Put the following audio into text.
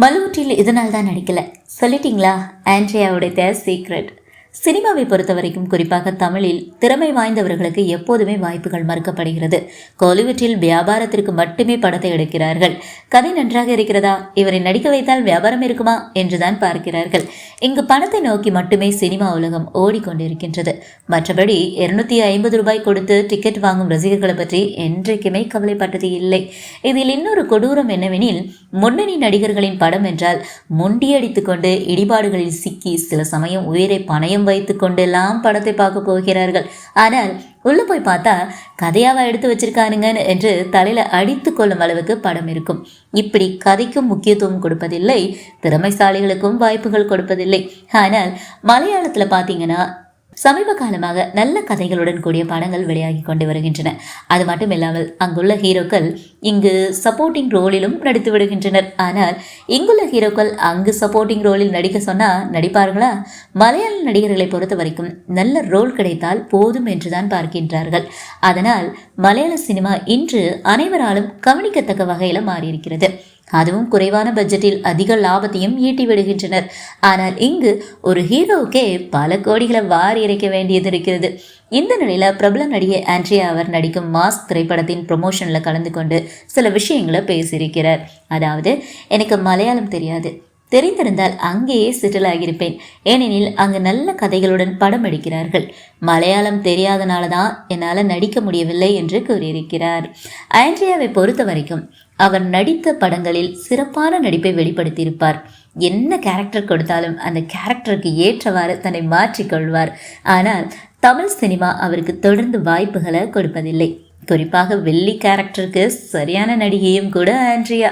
பலூட்டில் இதனால் தான் நடிக்கல. சொல்லிட்டீங்களா? ஆண்ட்ரியாவுடைய சீக்ரெட் சினிமாவை பொறுத்த வரைக்கும் குறிப்பாக தமிழில் திறமை வாய்ந்தவர்களுக்கு எப்போதுமே வாய்ப்புகள் மறுக்கப்படுகிறது. கோலிவுட்டில் வியாபாரத்திற்கு மட்டுமே படத்தை எடுக்கிறார்கள். கதை நன்றாக இருக்கிறதா? இவரை நடிக்க வைத்தால் வியாபாரம் இருக்குமா? என்றுதான் பார்க்கிறார்கள். இங்கு பணத்தை நோக்கி மட்டுமே சினிமா உலகம் ஓடிக்கொண்டிருக்கின்றது. மற்றபடி இருநூத்தி ஐம்பது ரூபாய் கொடுத்து டிக்கெட் வாங்கும் ரசிகர்களை பற்றி என்றைக்குமே கவலைப்பட்டது இல்லை. இதில் இன்னொரு கொடூரம் என்னவெனில் முன்னணி நடிகர்களின் படம் என்றால் முண்டியடித்துக்கொண்டு இடிபாடுகளில் சிக்கி சில சமயம் உயிரை பணயம் வைத்து கொண்டெல்லாம் படத்தை பார்க்க போகிறார்கள். ஆனால் உள்ள போய் பார்த்தா கதையாவா எடுத்து வச்சிருக்கானுங்க என்று தலையில அடித்து கொள்ளும் அளவுக்கு படம் இருக்கும். இப்படி கதைக்கும் முக்கியத்துவம் கொடுப்பதில்லை திறமைசாலிகளுக்கும் வாய்ப்புகள் கொடுப்பதில்லை. ஆனால் மலையாளத்துல பார்த்தீங்கன்னா சமீப காலமாக நல்ல கதைகளுடன் கூடிய படங்கள் வெளியாகி கொண்டு வருகின்றன. அது மட்டும் இல்லாமல் அங்குள்ள ஹீரோக்கள் இங்கு சப்போர்ட்டிங் ரோலிலும் நடித்து விடுகின்றனர். ஆனால் இங்குள்ள ஹீரோக்கள் அங்கு சப்போர்ட்டிங் ரோலில் நடிக்க சொன்னால் நடிப்பார்களா? மலையாள நடிகர்களை பொறுத்த வரைக்கும் நல்ல ரோல் கிடைத்தால் போதும் என்றுதான் பார்க்கின்றார்கள். அதனால் மலையாள சினிமா இன்று அனைவராலும் கவனிக்கத்தக்க வகையில் மாறியிருக்கிறது. அதுவும் குறைவான பட்ஜெட்டில் அதிக லாபத்தையும் ஈட்டி விடுகின்றனர். ஆனால் இங்கு ஒரு ஹீரோவுக்கே பல கோடிகளை வாரி இறைக்க வேண்டியது இருக்கிறது. இந்த நிலையில் பிரபல நடிகை ஆண்ட்ரியா அவர் நடிக்கும் மாஸ்க் திரைப்படத்தின் ப்ரொமோஷனில் கலந்து கொண்டு சில விஷயங்களை பேசியிருக்கிறார். அதாவது எனக்கு மலையாளம் தெரியாது. தெரிந்திருந்தால் அங்கேயே செட்டில் ஆகியிருப்பேன் ஏனெனில் அங்கு நல்ல கதைகளுடன் படம் எடுக்கிறார்கள். மலையாளம் தெரியாதனால தான் என்னால் நடிக்க முடியவில்லை என்று கூறியிருக்கிறார். ஆண்ட்ரியாவை பொறுத்த வரைக்கும் அவர் நடித்த படங்களில் சிறப்பான நடிப்பை வெளிப்படுத்தியிருப்பார். என்ன கேரக்டர் கொடுத்தாலும் அந்த கேரக்டருக்கு ஏற்றவாறு தன்னை மாற்றிக்கொள்வார் ஆனால் தமிழ் சினிமா அவருக்கு தொடர்ந்து வாய்ப்புகளை கொடுப்பதில்லை. குறிப்பாக வெள்ளி கேரக்டருக்கு சரியான நடிகையும் கூட ஆண்ட்ரியா.